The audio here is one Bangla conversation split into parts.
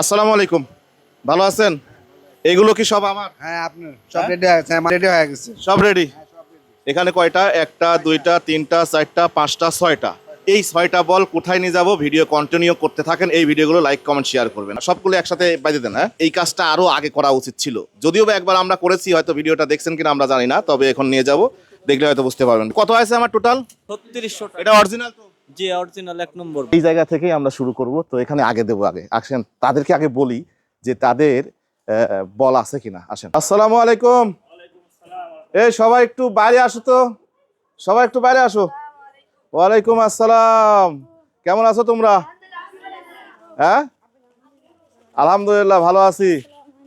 আসসালামু আলাইকুম। ভালো আছেন? এগুলো কি সব আমার? হ্যাঁ আপনার। সব রেডি হয়ে গেছে আমার রেডি হয়ে গেছে। সব রেডি এখানে কয়টা? একটা দুইটা তিনটা চারটা পাঁচটা ছয়টা। এই ছয়টা বল কোথায় নিয়ে যাব? ভিডিও কন্টিনিউ করতে থাকেন। এই ভিডিওগুলো লাইক কমেন্ট শেয়ার করবেন। সবগুলো একসাথে বাজে দেন হ্যাঁ? এই কাজটা আরও আগে করা উচিত ছিল। যদিও বা একবার আমরা করেছি হয়তো ভিডিওটা দেখছেন কিনা আমরা জানি না তবে এখন নিয়ে যাব। দেখলে হয়তো বুঝতে পারবেন। কত আছে আমার টোটাল ছত্রিশশো এটা অরিজিনাল তো। জি অরিজিনাল এক নম্বর এই জায়গা থেকেই আমরা শুরু করব। তো এখানে আগে দেবো আগে। আসেন তাদেরকে আগে বলি যে তাদের বল আছে কিনা। আসেন। আসসালামু আলাইকুম। এই সবাই একটু বাইরে আসো তো। সবাই একটু বাইরে আসো। ওয়ালাইকুম আসসালাম। কেমন আছো তোমরা? হ্যাঁ? আলহামদুলিল্লাহ ভালো আছি।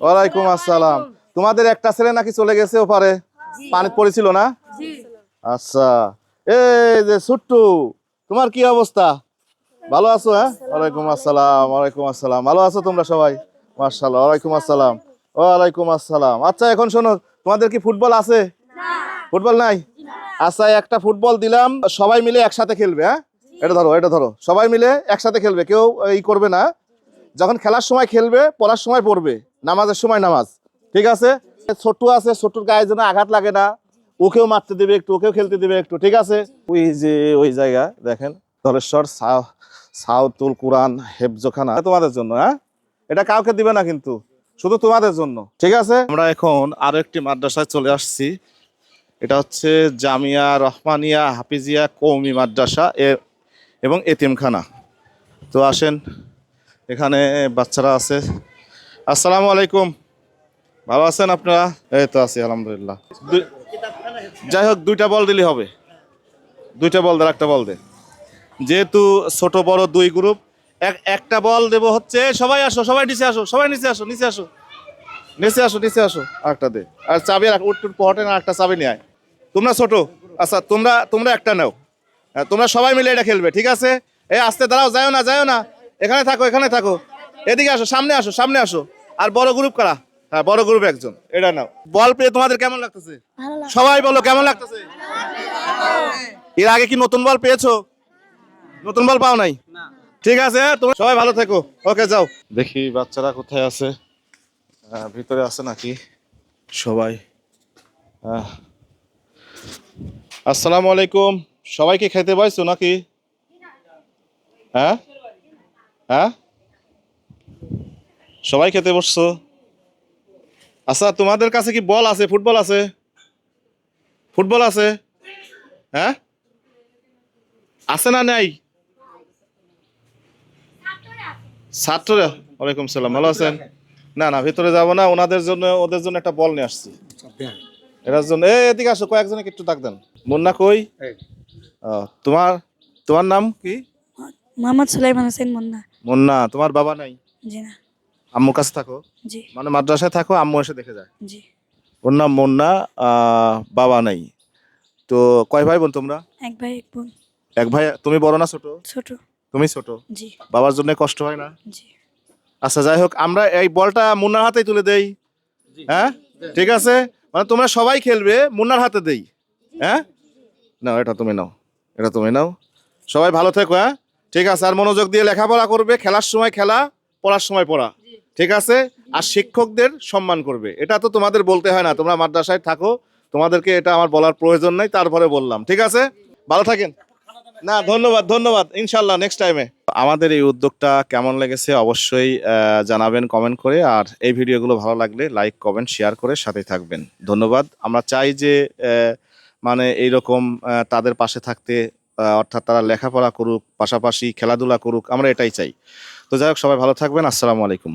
ওয়ালাইকুম আসসালাম। তোমাদের একটা ছেলে নাকি চলে গেছে ওপারে? পানি পড়েছিল না? আচ্ছা। এই যে ছুট্টু তোমার কি অবস্থা? ভালো আছো হ্যাঁ? ওয়ালাইকুম আসসালাম ওয়ালাইকুম আসসালাম। ভালো আছো তোমরা সবাই? মার্শাল্লাহ ওয়ালাইকুম আসসালাম। ওয়ালাইকুম আসসালাম। আচ্ছা এখন শোনো তোমাদের কি ফুটবল আছে? ফুটবল নাই? আচ্ছা একটা ফুটবল দিলাম সবাই মিলে একসাথে খেলবে হ্যাঁ? এটা ধরো এটা ধরো। সবাই মিলে একসাথে খেলবে কেউ এই করবে না। যখন খেলার সময় খেলবে পড়ার সময় পড়বে নামাজের সময় নামাজ ঠিক আছে? ছোট্টু আছে ছোট্টুর গায়ে যেন আঘাত লাগে না ওকেও মারতে দেবে একটু, ওকেও খেলতে দেবে একটু, ঠিক আছে? ওই যে, ওই জায়গা, দেখেন, ধলেশ্বর সাউতুল কোরআন, হেফজোখানা। তোমাদের জন্য হ্যাঁ? এটা কাউকে দিবে না কিন্তু, শুধু তোমাদের জন্য, ঠিক আছে? আমরা এখন আরও একটি মাদ্রাসায় চলে আসছি। এটা হচ্ছে জামিয়া রহমানিয়া হাফিজিয়া কৌমি মাদ্রাসা এবং এতিমখানা। তো আসেন, এখানে বাচ্চারা আছে। আসসালামু আলাইকুম। ভালো আছেন আপনারা? এই তো আছি, আলহামদুলিল্লাহ। যাই হোক দুইটা বল দিলে হবে। দুইটা বল দে একটা বল দে। যেহেতু ছোট বড় দুই গ্রুপ এক একটা বল দেবো হচ্ছে সবাই আসো সবাই নিচে আসো সবাই নিচে আসো নিচে আসো। নিচে আসো নিচে আসো আরেকটা দে। আর চাবি আর উঠ উঠ পহটে না একটা চাবি নিয়ে তোমরা ছোট আচ্ছা তোমরা তোমরা একটা নাও। হ্যাঁ, তোমরা সবাই মিলে এটা খেলবে ঠিক আছে? এ আসতে দাঁড়াও যাও না যাও না। এখানে থাকো এখানে থাকো। এদিকে আসো সামনে আসো সামনে আসো। আর বড় গ্রুপ কারা? হ্যাঁ বড় গ্রুপ একজন। এটা নাও। বল পেয়ে তোমাদের কেমন লাগতেছে? সবাই বলো কেমন লাগতেছে? এর আগে কি নতুন বল পেয়েছ? নতুন বল পাও নাই? ঠিক আছে তোমরা সবাই ভালো থেকো। ওকে যাও। দেখি বাচ্চারা কোথায় আছে। ভিতরে আছে নাকি? সবাই। আসসালামু আলাইকুম। সবাইকে খেতে পাইছো নাকি? হ্যাঁ? হ্যাঁ? সবাই খেতে বসছো? আচ্ছা তোমাদের কাছে কি বল আছে? ফুটবল আছে? ফুটবল আছে? হ্যাঁ? আছে না নাই? ছাত্ররা ওয়ালাইকুম সালাম ভালো আছেন? না না ভিতরে যাব না ওনাদের জন্য ওদের জন্য একটা বল নিয়ে আসছি। এটার জন্য এই এদিকে আসো কয়েকজনকে একটু ডাক দেন। মুন্না কই? তোমার তোমার নাম কি? মোহাম্মদ সুলাইমান হোসেন মুন্না। মুন্না তোমার বাবা নাই? জি না। আম্মুর কাছে থাকো। জি। মানে মাদ্রাসায় থাকো আম্মু এসে দেখে যায়। জি। ওর নাম মুন্না বাবা নাই। তো কয় ভাই বোন তোমরা? এক ভাই এক বোন। এক ভাই তুমি বড় না ছোট? ছোট। তুমি ছোট? জি। বাবার জন্য কষ্ট হয় না? জি। আচ্ছা যাই হোক আমরা এই বলটা মুন্নার হাতেই তুলে দেই। হ্যাঁ? ঠিক আছে? মানে তোমরা সবাই খেলবে মুন্নার হাতে দেই। হ্যাঁ? নাও এটা তুমি নাও। এটা তুমি নাও। সবাই ভালো থেকো হ্যাঁ? ঠিক আছে আর মনোযোগ দিয়ে লেখাপড়া করবে খেলার সময় খেলা পড়ার সময় পড়া। ঠিক আছে? আর শিক্ষকদের সম্মান করবে। এটা তো তোমাদের বলতে হয় না। তোমরা মাদ্রাসায় থাকো, তোমাদেরকে এটা আমার বলার প্রয়োজন নেই, তারপরে বললাম। ঠিক আছে? ভালো থাকেন। না, ধন্যবাদ ধন্যবাদ। ইনশাল্লাহ নেক্সট টাইমে আমাদের এই উদ্যোগটা কেমন লেগেছে অবশ্যই জানাবেন কমেন্ট করে। আর এই ভিডিওগুলো ভালো লাগলে লাইক কমেন্ট শেয়ার করে সাথে থাকবেন। ধন্যবাদ। আমরা চাই যে মানে এইরকম তাদের পাশে থাকতে অর্থাৎ তারা লেখাপড়া করুক, পাশাপাশি খেলাধুলা করুক, আমরা এটাই চাই। তো যাই হোক, সবাই ভালো থাকবেন। আসসালামু আলাইকুম।